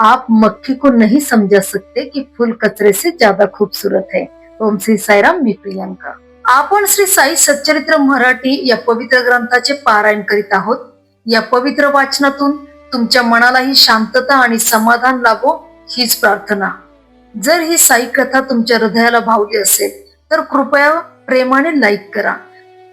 आप मक्खी को नहीं समझा सकते कि फूल कचरे से ज्यादा खूबसूरत है। ओम श्री साईराम मी प्रियंका। आपण श्री साई सच्चरित्र मराठी या पवित्र ग्रंथाचे पारायण करीत आहोत. या पवित्र वाचनातून तुमच्या मनालाही शांतता आणि समाधान लाभो हीच प्रार्थना. जर ही साई कथा तुमच्या हृदयाला भावली असेल तर कृपया प्रेमाने लाईक करा.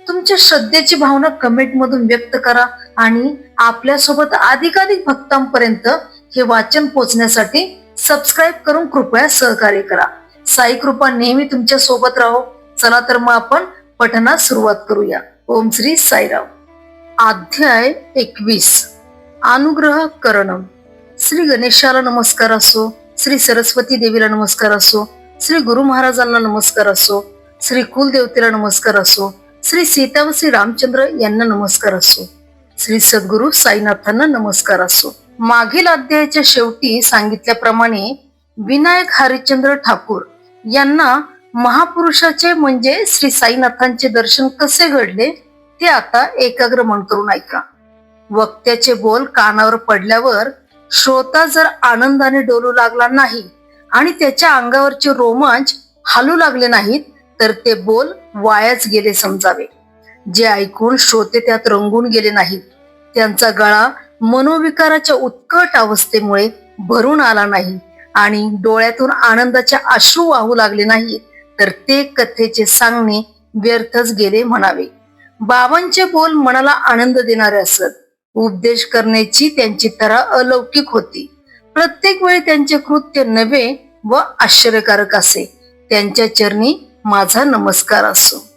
तुमच्या श्रद्धेची भावना कमेंट मधून व्यक्त करा आणि आपल्यासोबत अधिकाधिक भक्तांपर्यंत हे वाचन पोचण्यासाठी सबस्क्राईब करून कृपया सहकार्य करा. साई कृपा नेहमी तुमच्यासोबत राहो. चला तर मग आपण पठणास सुरुवात करूया. ओम श्री साईराव अध्याय एकवीस. अनुग्रह करणम. श्री गणेशाला नमस्कार असो श्री सरस्वती देवीला नमस्कार असो श्री गुरु महाराजांना नमस्कार असो श्री कुलदेवतेला नमस्कार असो श्री सीता व श्री रामचंद्र यांना नमस्कार असो श्री सद्गुरु साईनाथांना नमस्कार असो. मागील अध्यायाच्या शेवटी सांगितल्याप्रमाणे विनायक हरिश्चंद्र ठाकूर यांना महापुरुषाचे म्हणजे श्री साईनाथांचे दर्शन कसे घडले ते आता एकाग्र मन करून ऐका. वक्त्याचे बोल कानावर पडल्यावर श्रोता जर आनंदाने डोलू लागला नाही आणि त्याच्या अंगावरचे रोमांच हालू लागले नाहीत तर ते बोल वायाच गेले समजावे. जे ऐकून श्रोते त्यात रंगून गेले नाहीत. त्यांचा गळा मनोविकाराच्या उत्कट अवस्थेमुळे भरून आला नाही आणि डोळ्यातून आनंदाचे अश्रू वाहू लागले नाही तर ते कथेचे सांगणे व्यर्थच गेले म्हणावे. बाबांचे बोल मनाला आनंद देणारे असत. उपदेश करण्याची त्यांची तरा अलौकिक होती. प्रत्येक वेळी त्यांचे कृत्य नवे व आश्चर्यकारक असे. त्यांच्या चरणी माझा नमस्कार असो.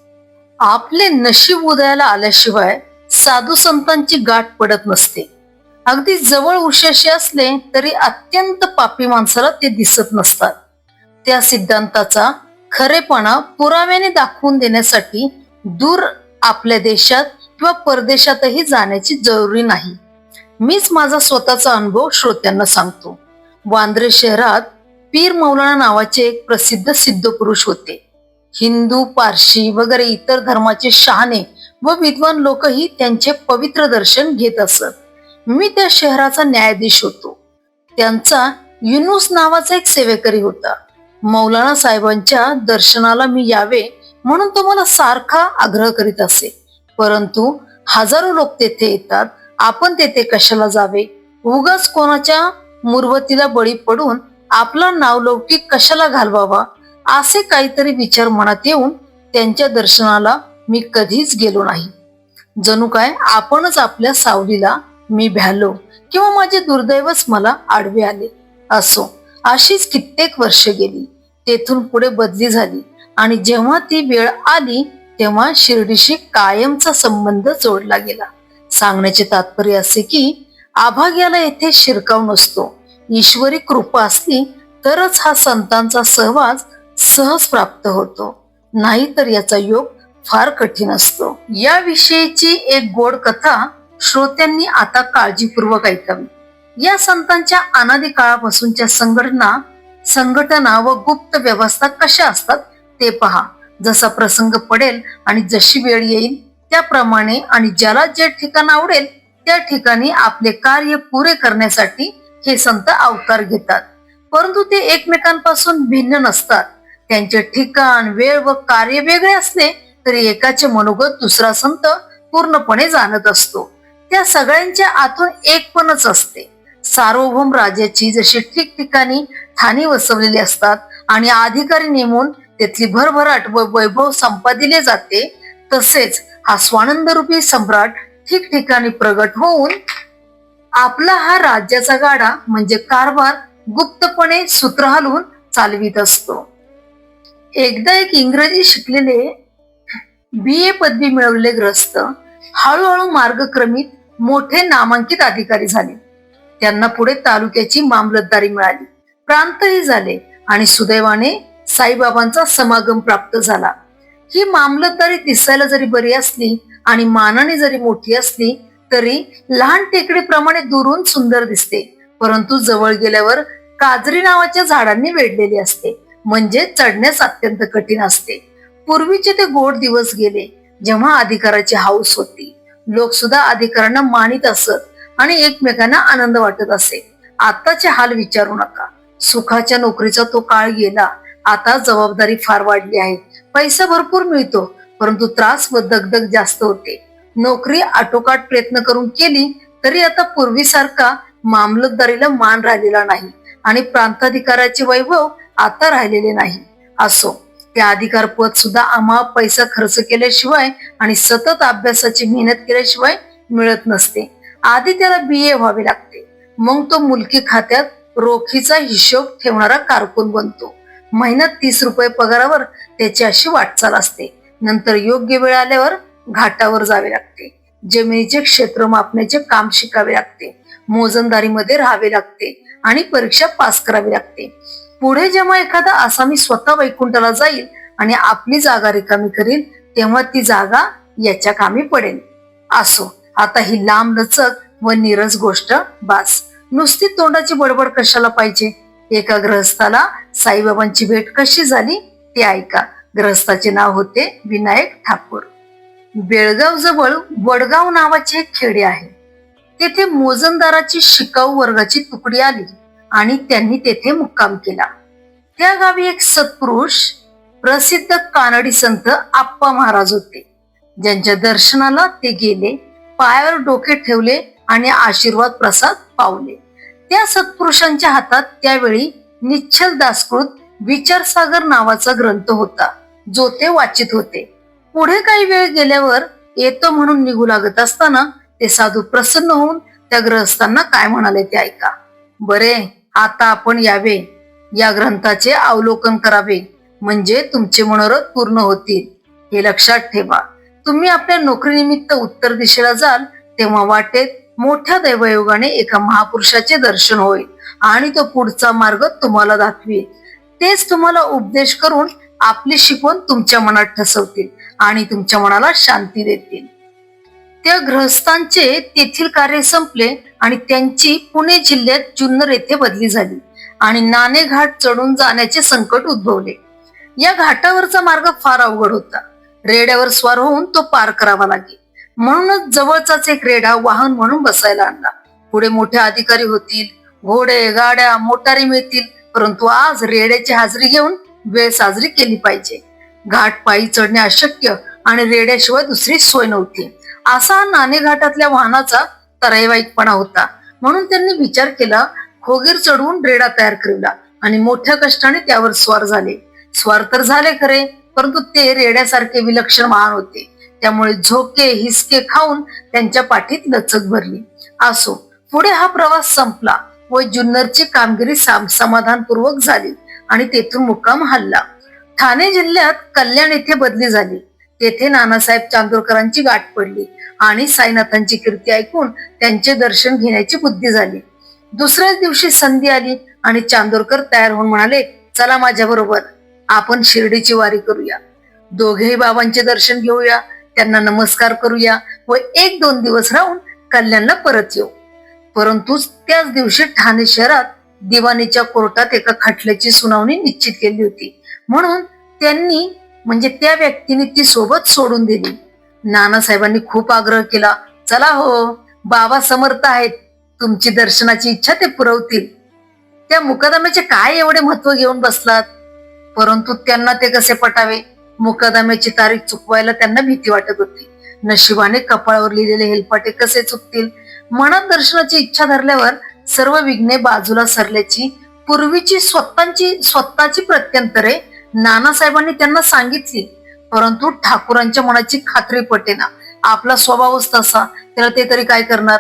आपले नशीब उदयाला आल्याशिवाय साधू संतांची गाठ पडत नसते. अगदी जवळ उशाशी असले तरी अत्यंत पापी माणसाला ते दिसत नसतात. त्या सिद्धांताचा खरेपणा पुराव्याने दाखवून देण्यासाठी दूर आपल्या देशात किंवा परदेशातही जाण्याची जरुरी नाही. मीच माझा स्वतःचा अनुभव श्रोत्यांना सांगतो. वांद्रे शहरात पीर मौलाना नावाचे एक प्रसिद्ध सिद्ध पुरुष होते. हिंदू पारशी वगैरे इतर धर्माचे शहाणे व विद्वान लोकही त्यांचे पवित्र दर्शन घेत असत. मी त्या शहराचा न्यायाधीश होतो. त्यांचा युनुस नावाचा एक सेवेकरी होता. मौलाना साहेबांच्या दर्शनाला मी यावे म्हणून तो मला सारखा आग्रह करीत असे. परंतु हजारो लोक तेथे येतात. आपण तेथे कशाला जावे? उगाच कोणाच्या मुरवतीला बळी पडून आपला नावलौकिक कशाला घालवावा? असे काहीतरी विचार मनात येऊन त्यांच्या दर्शनाला मी कधीच गेलो नाही. जणू काय आपणच आपल्या सावलीला मी भ्यालो किंवा माझे दुर्दैवच मला आडवे आले. असो अशीच कित्येक वर्ष गेली. तेथून पुढे बदली झाली आणि जेव्हा ती वेळ आली तेव्हा शिर्डीशी कायमचा संबंध जोडला गेला. सांगण्याचे तात्पर्य असे की आभाग्याला येथे शिरकाव नसतो. ईश्वरी कृपा असली तरच हा संतांचा सहवास सहज प्राप्त होतो. नाहीतर याचा योग फार कठीण असतो. याविषयीची एक गोड कथा श्रोत्यांनी आता काळजीपूर्वक ऐकावी. या संतांच्या अनादी काळापासूनच्या संघटना संघटना व गुप्त व्यवस्था कशा असतात ते पहा. जसा प्रसंग पडेल आणि जशी वेळ येईल त्याप्रमाणे आणि ज्याला जे ठिकाण आवडेल त्या ठिकाणी आपले कार्य पुरे करण्यासाठी हे संत अवतार घेतात. परंतु ते एकमेकांपासून भिन्न नसतात. त्यांचे ठिकाण वेळ व कार्य वेगळे असले तरी एकाचे मनोगत दुसरा संत पूर्णपणे जाणत असतो. त्या सगळ्यांच्या आतून एकपणच असते. सार्वभौम राज्याची जशी ठिकठिकाणी ठाणी वसवलेली असतात आणि अधिकारी नेमून त्यातली भरभराट व वैभव संपादिले जाते तसेच हा स्वानंद रूपी सम्राट ठिकठिकाणी प्रगट होऊन आपला हा राज्याचा गाडा म्हणजे कारभार गुप्तपणे सूत्र हलवून चालवित असतो. एकदा एक इंग्रजी शिकलेले बी ए पदवी मिळवलेले ग्रस्त हळूहळू मार्गक्रमित मोठे नामांकित अधिकारी झाले. त्यांना पुढे तालुक्याची मामलतदारी मिळाली. प्रांतही झाले आणि सुदैवाने साईबाबांचा समागम प्राप्त झाला. ही मामलतदारी दिसायला जरी बरी असली आणि मानाने जरी मोठी असली तरी लहान टेकडीप्रमाणे दुरून सुंदर दिसते. परंतु जवळ गेल्यावर काजरी नावाच्या झाडांनी वेढलेली असते. म्हणजे चढण्यास अत्यंत कठीण असते. पूर्वीचे ते गोड दिवस गेले जेव्हा अधिकाराची हाऊस होती. लोक सुद्धा अधिकाऱ्यांना मानित असत आणि एकमेकांना आनंद वाटत असे. आताचे हाल विचारू नका. सुखाच्या नोकरीचा तो काळ गेला. आता जबाबदारी फार वाढली आहे. पैसा भरपूर मिळतो परंतु त्रास व दगदग जास्त होते. नोकरी आटोकाट प्रयत्न करून केली तरी आता पूर्वीसारखा मामलतदारीला मान राहिलेला नाही आणि प्रांताधिकाराचे वैभव आता राहिलेले नाही. असो. त्या अधिकार पद सुद्धा आम्हा पैसा खर्च केल्याशिवाय आणि सतत अभ्यासाची मेहनत केल्याशिवाय मिळत नसते. आधी त्याला बी ए व्हावे लागते. मग तो मुलकी खात्यात रोखीचा हिशोब ठेवणारा कारकून बनतो. महिन्यात तीस रुपये पगारावर त्याची अशी वाटचाल असते. नंतर योग्य वेळ आल्यावर घाटावर जावे लागते. जमिनीचे क्षेत्र मापण्याचे काम शिकावे लागते. मोजंदारीमध्ये राहावे लागते आणि परीक्षा पास करावी लागते. पुढे जेव्हा एखादा आसामी स्वतः वैकुंठाला जाईल आणि आपली जागा रिकामी करील तेव्हा ती जागा याच्या कामी पडेल. असो आता ही लांब लचक व नीरज गोष्ट बास. नुसती तोंडाची बडबड कशाला पाहिजे? एका ग्रहस्थाला साईबाबांची भेट कशी झाली ते ऐका. ग्रहस्थाचे नाव होते विनायक ठाकूर. बेळगाव जवळ वडगाव नावाचे एक खेडे आहे. तेथे मोजनदाराची शिकाऊ वर्गाची तुकडी आली. आणि त्यांनी तेथे मुक्काम केला. त्या गावी एक सत्पुरुष प्रसिद्ध कानडी संत आप्पा महाराज होते. ज्यांच्या दर्शनाला ते गेले पायावर डोके ठेवले आणि आशीर्वाद प्रसाद पावले. त्या सत्पुरुषांच्या हातात त्यावेळी निश्चल दासकृत विचारसागर नावाचा ग्रंथ होता जो ते वाचित होते. पुढे काही वेळ गेल्यावर येतो म्हणून निघू लागत असताना ते साधू प्रसन्न होऊन त्या ग्रहस्थांना काय म्हणाले ते ऐका. बरे आता आपण यावे. या ग्रंथाचे अवलोकन करावे. म्हणजे तुमचे मनोरथ पूर्ण होतील. हे लक्षात ठेवा. तुम्ही आपल्या नोकरीनिमित्त उत्तर दिशेला जाल तेव्हा वाटेत मोठ्या दैवयोगाने एका महापुरुषाचे दर्शन होईल आणि तो पुढचा मार्ग तुम्हाला दाखवेल. तेच तुम्हाला उपदेश करून आपली शिकवण तुमच्या मनात ठसवतील आणि तुमच्या मनाला शांती देतील. त्या ग्रहस्थांचे तेथील कार्य संपले आणि त्यांची पुणे जिल्ह्यात जुन्नर येथे बदली झाली आणि नाणे घाट चढून जाण्याचे संकट उद्भवले. या घाटावरचा मार्ग फार अवघड होता. रेड्यावर स्वार होऊन तो पार करावा लागे म्हणूनच जवळचाच एक रेडा वाहन म्हणून बसायला आणला. पुढे मोठे अधिकारी होतील घोडे गाड्या मोटारी मिळतील परंतु आज रेड्याची हाजरी घेऊन वेळ साजरी केली पाहिजे. घाट पायी चढणे अशक्य आणि रेड्याशिवाय दुसरी सोय नव्हती. असा नाणेघाटातल्या वाहनाचा तराईवाईकपणा होता. म्हणून त्यांनी विचार केला खोगीर चढवून रेडा तयार करूला आणि मोठ्या कष्टाने त्यावर स्वार झाले. स्वार तर झाले खरे परंतु ते रेड्यासारखे विलक्षण वाहन होते. त्यामुळे झोके हिसके खाऊन त्यांच्या पाठीत लचक भरली. असो पुढे हा प्रवास संपला व जुन्नरची कामगिरी साम- समाधानपूर्वक झाली आणि तेथून मुक्काम हल्ला. ठाणे जिल्ह्यात कल्याण येथे बदली झाली. तेथे नानासाहेब चांदोरकरांची गाठ पडली आणि साईनाथांची कीर्ती ऐकून त्यांचे दर्शन घेण्याची बुद्धी झाली. दुसऱ्याच दिवशी संधी आली आणि चांदोरकर तयार होऊन म्हणाले चला माझ्या बरोबर आपण शिर्डीची वारी करूया. दोघेही बाबांचे दर्शन घेऊया त्यांना नमस्कार करूया व एक दोन दिवस राहून कल्याणला परत येऊ. परंतु त्याच दिवशी ठाणे शहरात दिवाणीच्या कोर्टात एका खटल्याची सुनावणी निश्चित केली होती. म्हणून त्यांनी म्हणजे त्या व्यक्तीने ती सोबत सोडून दिली. नानासाहेबांनी खूप आग्रह केला चला हो बाबा समर्थ आहेत तुमची दर्शनाची इच्छा ते पुरवतील. त्या मुकदम्याचे काय एवढे महत्त्व घेऊन बसलात? परंतु त्यांना ते कसे पटावे? मुकदम्याची तारीख चुकवायला त्यांना भीती वाटत होती. नशिबाने कपाळावर लिहिलेले हेलपाटे कसे चुकतील? मनात दर्शनाची इच्छा धरल्यावर सर्व विघ्ने बाजूला सरल्याची पूर्वीची स्वतःची स्वतःची प्रत्यंतरे नानासाहेबांनी त्यांना सांगितली परंतु ठाकूरांच्या मनाची खात्री पटेना. आपला स्वभावच तसा. त्याला ते तरी काय करणार?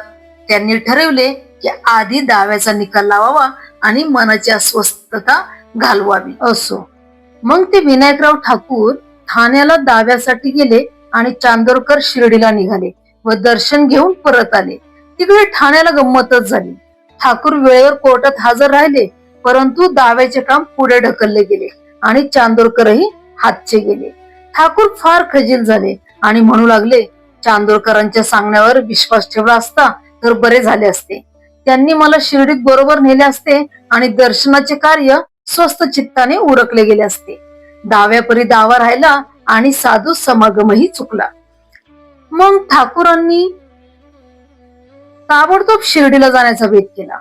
त्यांनी ठरवले की आधी दाव्याचा निकाल लावावा आणि मनाची अस्वस्थता घालवावी. असो. मग ते विनायकराव ठाकूर ठाण्याला दाव्यासाठी गेले आणि चांदोरकर शिर्डीला निघाले व दर्शन घेऊन परत आले. तिकडे ठाण्याला गंमतच झाली. ठाकूर वेळेवर कोर्टात हजर राहिले परंतु दाव्याचे काम पुढे ढकलले गेले. आणि चांदोरकरही हातचे गेले. ठाकूर फार खजील झाले आणि म्हणू लागले चांदोरकरांच्या सांगण्यावर विश्वास ठेवला असता तर बरे झाले असते. त्यांनी मला शिर्डीत बरोबर नेले असते आणि दर्शनाचे कार्य स्वस्त चित्ताने उरकले गेले असते. दाव्यापरी दावा राहिला आणि साधू समागमही चुकला. मग ठाकूरांनी ताबडतोब शिर्डीला जाण्याचा वेध केला.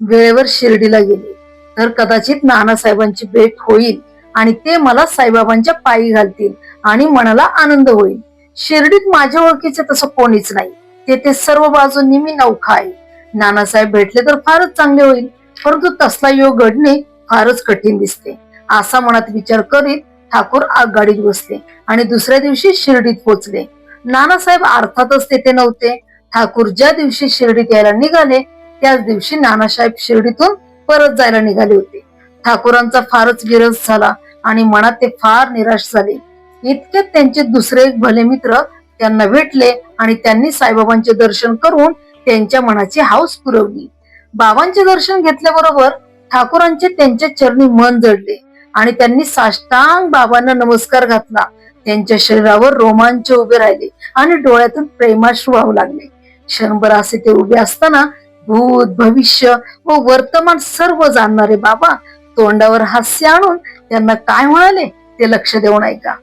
वेळेवर शिर्डीला गेले. तर कदाचित नानासाहेबांची भेट होईल. आणि ते मला साईबाबांच्या पायी घालतील आणि मनाला आनंद होईल. शिर्डीत माझ्या ओळखीचे तसं कोणीच नाही. तेथे सर्व बाजूंनी मी नौखा आहे. नानासाहेब भेटले तर फारच चांगले होईल परंतु तसला योग घडणे फारच कठीण दिसते. असा मनात विचार करीत ठाकूर आगगाडीत बसले आणि दुसऱ्या दिवशी शिर्डीत पोहोचले नानासाहेब अर्थातच तेथे नव्हते. ठाकूर ज्या दिवशी शिर्डीत यायला निघाले त्याच दिवशी नानासाहेब शिर्डीतून परत जायला निघाले होते. ठाकूरांचा फारच विरस झाला. आणि मनात ते फार निराश झाले. इतक्यात त्यांचे दुसरे एक भले मित्र त्यांना भेटले आणि त्यांनी साईबाबांचे दर्शन करून त्यांच्या मनाची हाऊस पुरवली. बाबांचे दर्शन घेतल्याबरोबर ठाकूरांचे त्यांच्या चरणी मन जडले आणि त्यांनी साष्टांग बाबांना नमस्कार घातला. त्यांच्या शरीरावर रोमांच उभे राहिले आणि डोळ्यातून प्रेमाश्रू वाहू लागले. क्षणभर असे ते उभे असताना भूत भविष्य व वर्तमान सर्व जाणणारे बाबा तोंडावर हास्य आणून त्यांना काय म्हणाले ते लक्ष देऊन ऐका.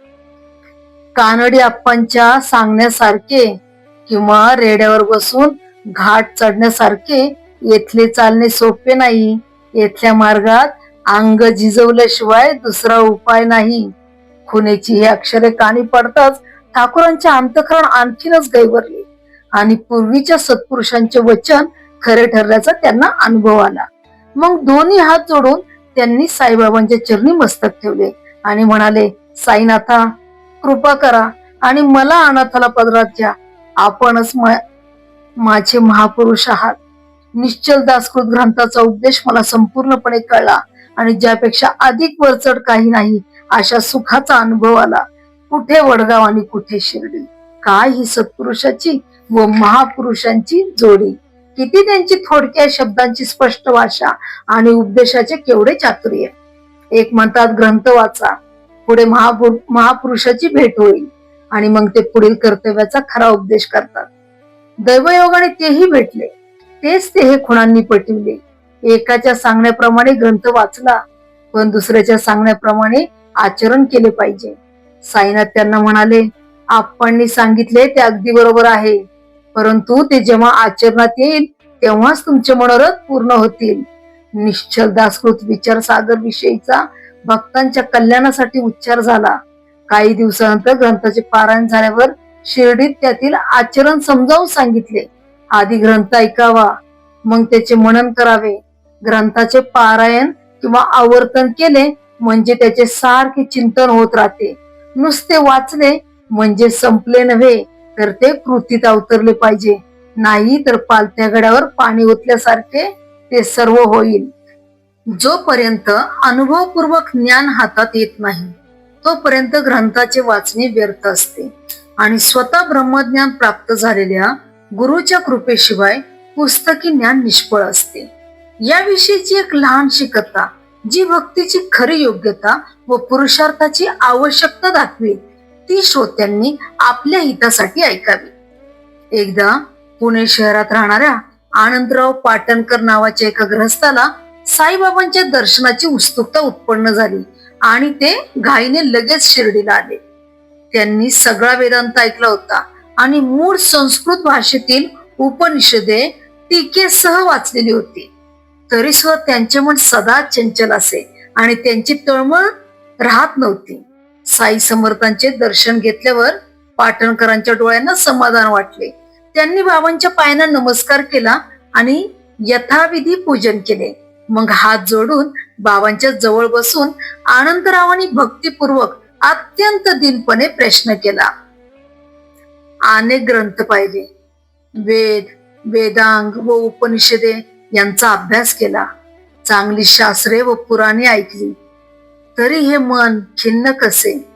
कानडी आप्पांच्या सांगण्यासारखे किंवा रेड्यावर बसून घाट चढण्यासारखे येथले चालणे सोपे नाही. येथल्या मार्गात अंग झिजवल्याशिवाय दुसरा उपाय नाही. खुनेची ही अक्षरे कानी पडताच ठाकूरांचे अंतकरण आणखीनच गैवरले आणि पूर्वीच्या सत्पुरुषांचे वचन खरे ठरल्याचा त्यांना अनुभव आला. मग दोन्ही हात जोडून त्यांनी साईबाबांच्या चरणी मस्तक ठेवले आणि म्हणाले साईनाथा कृपा करा आणि मला अनाथाला पदरात घ्या आपणच माझे महापुरुष आहात. निश्चल दासकृत ग्रंथाचा उद्देश मला संपूर्णपणे कळला आणि ज्यापेक्षा अधिक वरचढ काही नाही अशा सुखाचा अनुभव आला. कुठे वडगाव आणि कुठे शिर्डी? काय ही सत्पुरुषाची व महापुरुषांची जोडी? किती त्यांची थोडक्या शब्दांची स्पष्ट भाषा आणि उपदेशाचे केवढे चातुर्य. एक म्हणतात ग्रंथ वाचा. पुढे महापुरुषाची भेट होईल आणि मग ते पुढील कर्तव्याचा खरा उपदेश करतात. दैवयोगाने तेही भेटले. तेच ते हे खुणांनी पटविले. एकाच्या सांगण्याप्रमाणे ग्रंथ वाचला पण दुसऱ्याच्या सांगण्याप्रमाणे आचरण केले पाहिजे. साईनाथ त्यांना म्हणाले आपणनी सांगितले ते अगदी बरोबर आहे. परंतु ते जेव्हा आचरणात येईल तेव्हाच तुमचे मनोरथ पूर्ण होतील. निश्चल दासकृत विचार सागर विषयीचा भक्तांच्या कल्याणासाठी उच्चार झाला. काही दिवसानंतर ग्रंथाचे पारायण झाल्यावर शिर्डीत त्यातील आचरण समजावून सांगितले. आधी ग्रंथ ऐकावा मग त्याचे मनन करावे. ग्रंथाचे पारायण किंवा आवर्तन केले म्हणजे त्याचे सारखे चिंतन होत राहते. नुसते वाचले म्हणजे संपले नव्हे. तर ते कृतीत अवतरले पाहिजे. नाही तर पालथ्या गड्यावर पाणी ओतल्यासारखे ते सर्व होईल. जोपर्यंत अनुभवपूर्वक ज्ञान हातात येत नाही तोपर्यंत ग्रंथाचे वाचणे व्यर्थ असते. आणि स्वतः ब्रह्मज्ञान प्राप्त झालेल्या गुरुच्या कृपेशिवाय पुस्तकी ज्ञान निष्फळ असते. याविषयीची एक लहानशी कथा जी भक्तीची खरी योग्यता व पुरुषार्थाची आवश्यकता दाखवेल ती श्रोत्यांनी आपल्या हितासाठी ऐकावी. एकदा पुणे शहरात राहणाऱ्या आनंदराव पाटणकर नावाच्या एका ग्रहस्थाला साईबाबांच्या दर्शनाची उत्सुकता उत्पन्न झाली आणि ते घाईने लगेच शिर्डीला आले. त्यांनी सगळा वेदांत ऐकला होता आणि मूळ संस्कृत भाषेतील उपनिषदे टीकेसह वाचलेली होती. तरी सुद्धा त्यांचे मन सदा चंचल असे आणि त्यांची तळमळ राहत नव्हती. साई समर्थांचे दर्शन घेतल्यावर पाटणकरांच्या डोळ्यांना समाधान वाटले. त्यांनी बाबांच्या पायांना नमस्कार केला आणि यथाविधी पूजन केले. मग हात जोडून बाबांच्या जवळ बसून आनंदरावांनी भक्तीपूर्वक अत्यंत दिनपणे प्रश्न केला. अनेक ग्रंथ पाहिले. वेद वेदांग व उपनिषदे यांचा अभ्यास केला. चांगली शास्त्रे व पुराणे ऐकली. तरी हे मन खिन्न कसे?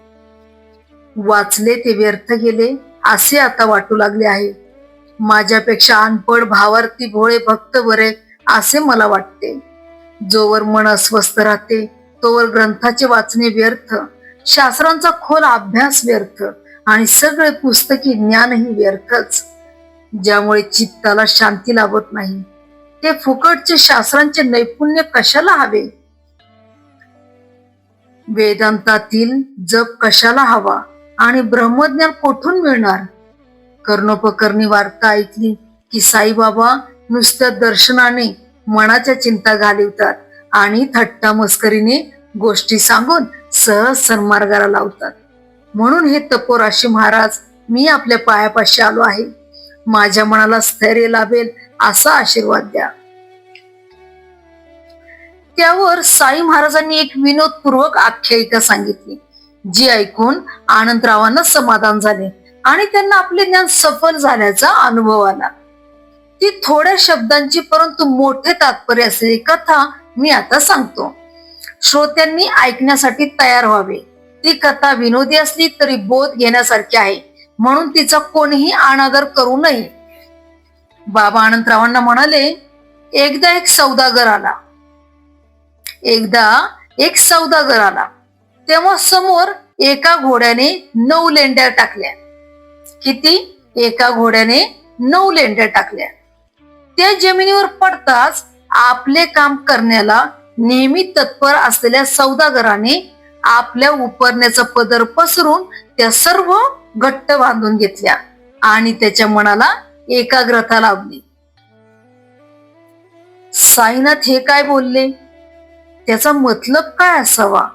वाचले ते व्यर्थ गेले असे आता वाटू लागले आहे. माझ्यापेक्षा अनपड भावार्थी भोळे भक्त बरे असे मला वाटते. जोवर मन अस्वस्थ राहते तोवर ग्रंथाचे वाचणे व्यर्थ. शास्त्रांचा खोल अभ्यास व्यर्थ आणि सगळे पुस्तकी ज्ञानही व्यर्थच. ज्यामुळे चित्ताला शांती लाभत नाही. ते फुकटचे शास्त्रांचे नैपुण्य कशाला हवे? वेदांतातील जप कशाला हवा आणि ब्रह्मज्ञान कोठून मिळणार? कर्णोपकरणी वार्ता ऐकली की साईबाबा नुसत्या दर्शनाने मनाच्या चिंता घालवतात आणि थट्टा मस्करीने गोष्टी सांगून सहज सन्मार्गाला लावतात. म्हणून हे तपोराशी महाराज मी आपल्या पायापाशी आलो आहे. माझ्या मनाला स्थैर्य लाभेल असा आशीर्वाद द्या. त्यावर साई महाराजांनी एक विनोदपूर्वक आख्यायिका सांगितली जी ऐकून आनंदरावांना समाधान झाले आणि त्यांना आपले ज्ञान सफल झाल्याचा अनुभव आला. ती थोड्या शब्दांची परंतु मोठे तात्पर्य असलेली कथा मी आता सांगतो. श्रोत्यांनी ऐकण्यासाठी तयार व्हावे. ती कथा विनोदी असली तरी बोध घेण्यासारखी आहे म्हणून तिचा कोणीही अनादर करू नये. बाबा आनंदरावांना म्हणाले एकदा एक सौदागर आला. एकदा एक सौदागर आला तेव्हा समोर एका घोड्याने नऊ लेंड्या टाकल्या. किती? एका घोड्याने नऊ लेंड्या टाकल्या. त्या जमिनीवर पडताच आपले काम करण्याला नेहमी तत्पर असलेल्या सौदागराने आपल्या उपरण्याचा पदर पसरून त्या सर्व घट्ट बांधून घेतल्या आणि त्याच्या मनाला एकाग्रता लावली साईनाथ हे काय बोलले? त्याचा मतलब काय असावा?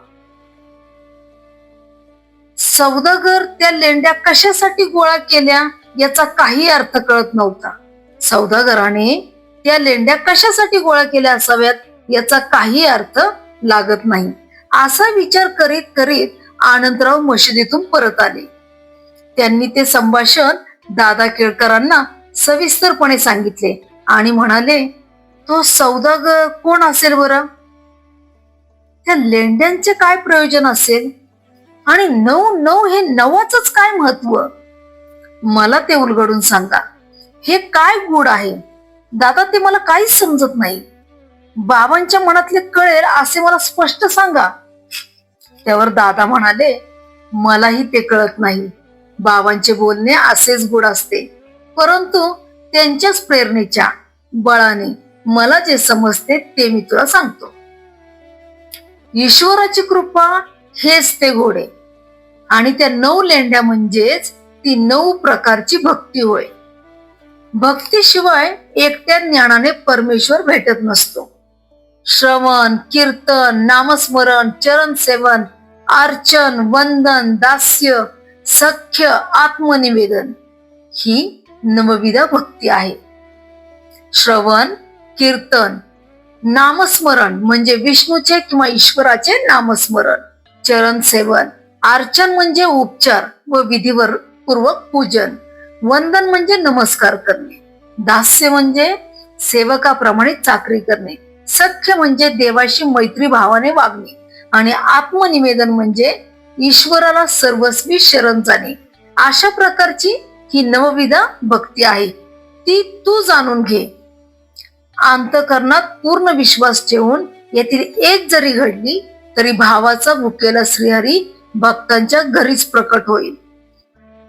सौदागर त्या लेंड्या कशासाठी गोळा केल्या याचा काही अर्थ कळत नव्हता. सौदागराने त्या लेंड्या कशासाठी गोळा केल्या असाव्यात याचा काही अर्थ लागत नाही. असा विचार करीत करीत आनंदराव मशिदीतून परत आले. त्यांनी ते संभाषण दादा केळकरांना सविस्तरपणे सांगितले आणि म्हणाले तो सौदागर कोण असेल बरं? त्या लेंड्यांचे काय प्रयोजन असेल? आणि नऊ नऊ हे नवाच काय महत्त्व? मला ते उलगडून सांगा. हे काय गुड आहे? दादा ते मला काहीच समजत नाही. बाबांच्या मनातले कळेल असे मला स्पष्ट सांगा. त्यावर दादा म्हणाले मलाही ते कळत नाही. बाबांचे बोलणे असेच गुड असते. परंतु त्यांच्याच प्रेरणेच्या बळाने मला जे समजते ते मी तुला सांगतो. ईश्वराची कृपा हेच ते घोडे. आणि त्या नऊ लेंड्या म्हणजेच ती नऊ प्रकारची भक्ती होय. भक्तीशिवाय एकट्या ज्ञानाने परमेश्वर भेटत नसतो. श्रवण कीर्तन नामस्मरण चरण सेवन अर्चन वंदन दास्य सख्य आत्मनिवेदन ही नवविधा भक्ती आहे. श्रवण कीर्तन नामस्मरण म्हणजे विष्णूचे किंवा ईश्वराचे नामस्मरण. चरण सेवन अर्चन म्हणजे उपचार व विधीवर पूर्वक पूजन. वंदन म्हणजे नमस्कार करणे. दास्य म्हणजे सेवकाप्रमाणे चाकरी करणे. सख्य म्हणजे देवाशी मैत्री भावाने वागणे. आणि आत्मनिवेदन म्हणजे ईश्वराला सर्वस्वी शरण जाणे. अशा प्रकारची ही नवविधा भक्ती आहे. ती तू जाणून घे. अंतकरणात पूर्ण विश्वास ठेवून येथील एक जरी घडली तरी भावाचा भुकेला श्रीहरी भक्तांच्या घरीच प्रकट होईल.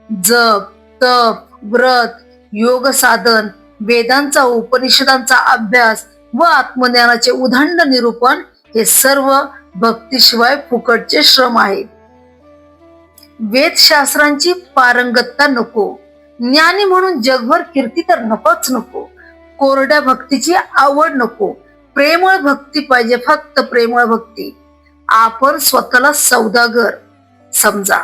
जप तप व्रत योग साधन वेदांचा उपनिषदांचा अभ्यास व आत्मज्ञानाचे उदंड निरूपण हे सर्व भक्तीशिवाय फुकटचे श्रम आहेत वेदशास्त्रांची पारंगतता नको. ज्ञानी म्हणून जगभर कीर्ती तर नकोच नको. कोरड्या भक्तीची आवड नको. प्रेमळ भक्ती पाहिजे फक्त प्रेमळ भक्ती. आपण स्वतःला सौदागर. समजा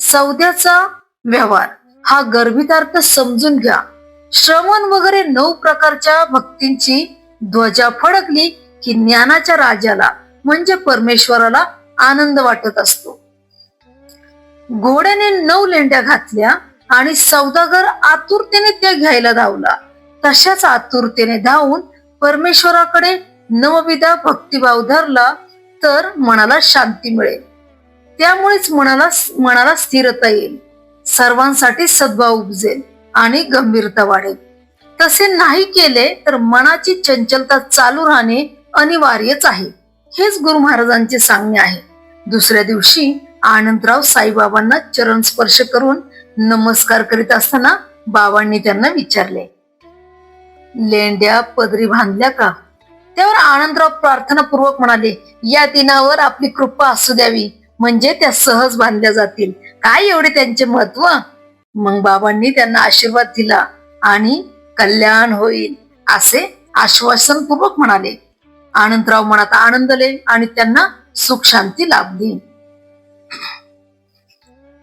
सौद्याचा व्यवहार. हा गर्भितार्थ समजून घ्या. श्रवण वगैरे नऊ प्रकारच्या भक्तींची ध्वजा फडकली की ज्ञानाच्या राजाला म्हणजे परमेश्वराला आनंद वाटत असतो. घोड्याने नऊ लेंड्या घातल्या आणि सौदागर आतुरतेने त्या घ्यायला धावला. तशाच आतुरतेने धावून परमेश्वराकडे नवविधा भक्तिभाव धरला तर मनाला शांती मिळेल. त्यामुळेच मनाला मनाला स्थिरता येईल. सर्वांसाठी सद्भाव उपजेल आणि गंभीरता वाढेल. तसे नाही केले तर मनाची चंचलता चालू राहणे अनिवार्यच आहे. हेच गुरु महाराजांचे सांगणे आहे. दुसऱ्या दिवशी आनंदराव साईबाबांना चरण स्पर्श करून नमस्कार करीत असताना बाबांनी त्यांना विचारले लेंड्या पदरी बांधल्या का? त्यावर आनंदराव प्रार्थनापूर्वक म्हणाले या दिनावर आपली कृपा असू द्यावी. म्हणजे त्या सहज बांधल्या जातील. काय एवढे त्यांचे महत्त्व? मग बाबांनी त्यांना आशीर्वाद दिला आणि कल्याण होईल असे आश्वासनपूर्वक म्हणाले. आनंदराव मनात आनंदले आणि त्यांना सुख शांती लाभली.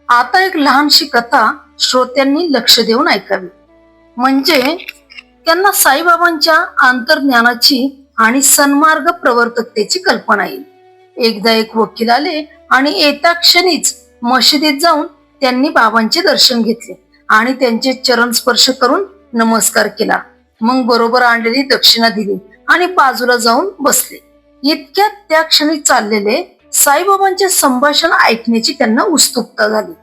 आता एक लहानशी कथा श्रोत्यांनी लक्ष देऊन ऐकावी. म्हणजे त्यांना साईबाबांच्या आंतरज्ञानाची आणि सन्मार्ग प्रवर्तकतेची कल्पना येईल. एकदा एक वकील आले आणि येत्या क्षणीच मशिदीत जाऊन त्यांनी बाबांचे दर्शन घेतले आणि त्यांचे चरण स्पर्श करून नमस्कार केला. मग बरोबर आणलेली दक्षिणा दिली आणि बाजूला जाऊन बसले. इतक्यात त्या क्षणी चाललेले साईबाबांचे संभाषण ऐकण्याची त्यांना उत्सुकता झाली.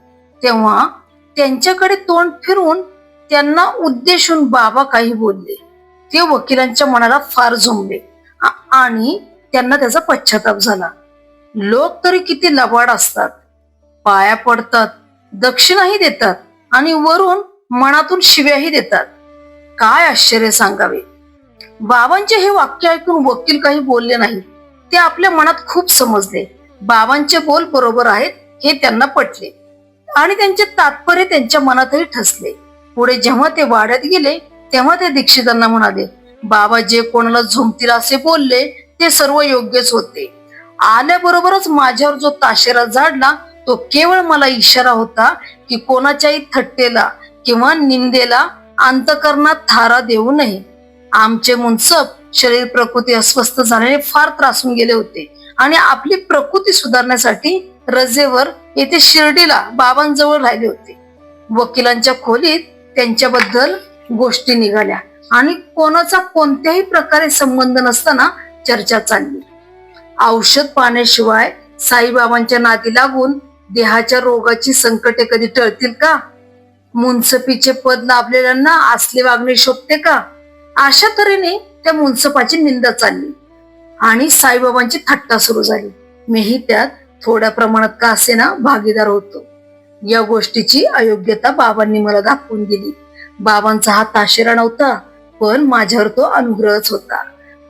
तेव्हा त्यांच्याकडे तोंड फिरवून त्यांना उद्देशून बाबा काही बोलले. ते वकिलांच्या मनाला फार झोंबले. आणि त्यांना त्याचा पश्चाताप झाला. लोक तरी किती लबाड असतात. पाया पडतात दक्षिणाही देतात आणि वरून मनातून शिव्याही देतात. काय आश्चर्य सांगावे. बाबांचे हे वाक्य ऐकून वकील काही बोलले नाही. ते आपल्या मनात खूप समजले. बाबांचे बोल बरोबर आहेत हे त्यांना पटले. आणि त्यांचे तात्पर्य त्यांच्या मनातही ठसले. पुढे जेव्हा ते वाड्यात गेले तेव्हा ते दीक्षितांना म्हणाले बाबा जे कोणाला झुमतील असे बोलले ते सर्व योग्यच होते. आल्याबरोबरच माझ्यावर जो ताशेरा झाडला तो केवळ मला इशारा होता की कोणाच्याही थट्टेला किंवा निंदेला अंतकरणात थारा देऊ नये. आमचे मुनसब शरीर प्रकृती अस्वस्थ झाल्याने फार त्रासून गेले होते आणि आपली प्रकृती सुधारण्यासाठी रजेवर येथे शिर्डीला बाबांजवळ राहिले होते. वकिलांच्या खोलीत त्यांच्याबद्दल गोष्टी निघाल्या. आणि कोणाचा कोणत्याही प्रकारे संबंध नसताना चर्चा चालली. औषध पाण्याशिवाय साईबाबांच्या नादी लागून देहाच्या रोगाची संकटे कधी टळतील का? मुन्सफीचे पद लाभलेल्यांना असले वागणे शोभते का? अशा तऱ्हेने त्या मुन्सफाची निंदा चालली. आणि साईबाबांची थट्टा सुरू झाली. मीही त्यात थोड्या प्रमाणात का असेना भागीदार होतो. या गोष्टीची अयोग्यता बाबांनी मला दाखवून दिली. बाबांचा हा ताशेरा नव्हता पण माझ्यावर तो अनुग्रहच होता.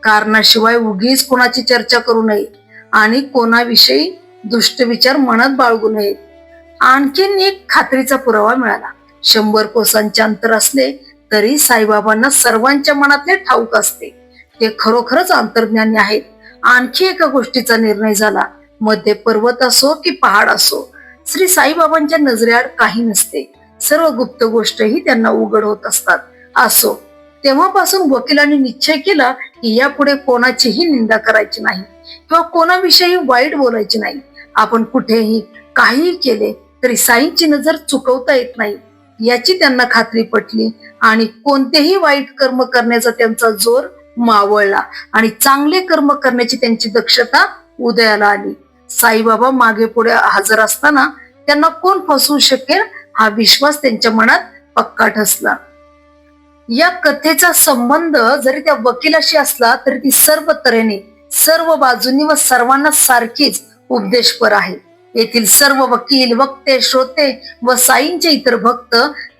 कारणाशिवाय उगीच कोणाची चर्चा करू नये आणि कोणाविषयी दुष्ट विचार मनात बाळगू नये. आणखीन एक खात्रीचा पुरावा मिळाला. शंभर कोसांचे अंतर असले तरी साईबाबांना सर्वांच्या मनातले ठाऊक असते. ते खरोखरच अंतर्ज्ञानी आहेत. आणखी एका गोष्टीचा निर्णय झाला. मध्ये पर्वत असो की पहाड असो श्री साईबाबांच्या नजरेआड काही नसते. सर्व गुप्त गोष्टही त्यांना उघड होत असतात. असो तेव्हापासून वकिलांनी निश्चय केला की यापुढे कोणाचीही निंदा करायची नाही किंवा कोणाविषयी वाईट बोलायची नाही. आपण कुठेही काहीही केले तरी साईंची नजर चुकवता येत नाही. याची त्यांना खात्री पटली आणि कोणतेही वाईट कर्म करण्याचा त्यांचा जोर मावळला आणि चांगले कर्म करण्याची त्यांची दक्षता उदयाला आली. साईबाबा मागे पुढे हजर असताना त्यांना कोण फसवू शकेल हा विश्वास त्यांच्या मनात पक्का ठसला. या कथेचा संबंध जरी त्या वकिलाशी असला तरी ती सर्व तऱ्हेने सर्व बाजूनी व सर्वांना सारखीच उपदेशपर आहे. येथील सर्व वकील वक्ते श्रोते व साईंचे इतर भक्त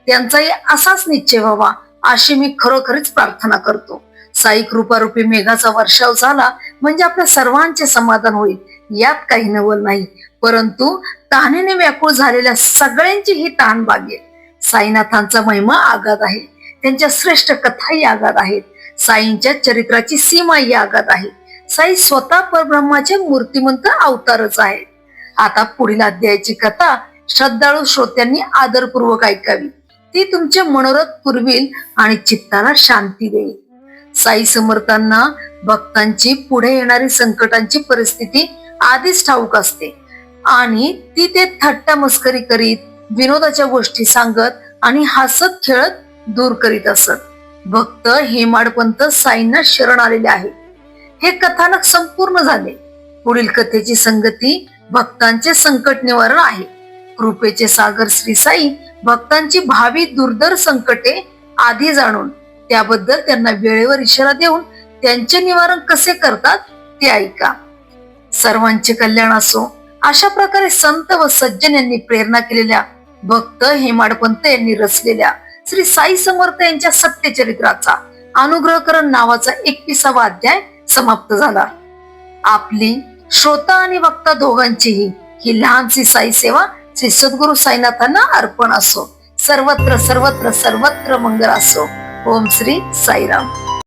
त्यांचाही असाच निश्चय व्हावा अशी मी खरोखरीच प्रार्थना करतो. साई कृपारूपी मेघाचा वर्षाव झाला म्हणजे आपल्या सर्वांचे समाधान होईल. यात काही नवल नाही. परंतु तहानेने व्याकुळ झालेल्या सगळ्यांची ही तहान बागेल. साईनाथांचा महिमा आघात आहे. त्यांच्या श्रेष्ठ कथाही आघात आहेत. साईंच्या चरित्राची सीमाही आघात आहे. साई स्वतः परब्रह्माचे मूर्तिमंत अवतारच आहे आता पुढील अध्यायाची कथा श्रद्धाळू श्रोत्यांनी आदरपूर्वक ऐकावी. ती तुमचे मनोरथ पुरविल आणि चित्ताला शांती देईल. साई समर्थांना भक्तांची पुढे येणारी संकटांची परिस्थिती आधीच ठाऊक असते. आणि ती ते थट्टा मस्करी करीत विनोदाच्या गोष्टी सांगत आणि हसत खेळत दूर करीत असत. भक्त हेमाडपंत साईंना शरण आलेले आहे. हे कथानक संपूर्ण झाले. पुढील कथेची संगती भक्तांचे संकट निवारण आहे. कृपेचे सागर श्री साई भक्तांची भावी दुर्धर संकटे आधी जाणून त्याबद्दल त्यांना वेळेवर इशारा देऊन त्यांचे निवारण कसे करतात ते ऐका. सर्वांचे कल्याण असो. अशा प्रकारे संत व सज्जन यांनी प्रेरणा केलेल्या भक्त हेमाडपंत यांनी रचलेल्या श्री साई समर्थ यांच्या सत्यचरित्राचा अनुग्रहकरण नावाचा एकविसावा अध्याय समाप्त झाला. आपली श्रोता आणि वक्ता दोघांचीही ही लहानशी साई सेवा श्री सद्गुरु साईनाथांना अर्पण असो. सर्वत्र सर्वत्र सर्वत्र मंगल असो. ओम श्री साईराम.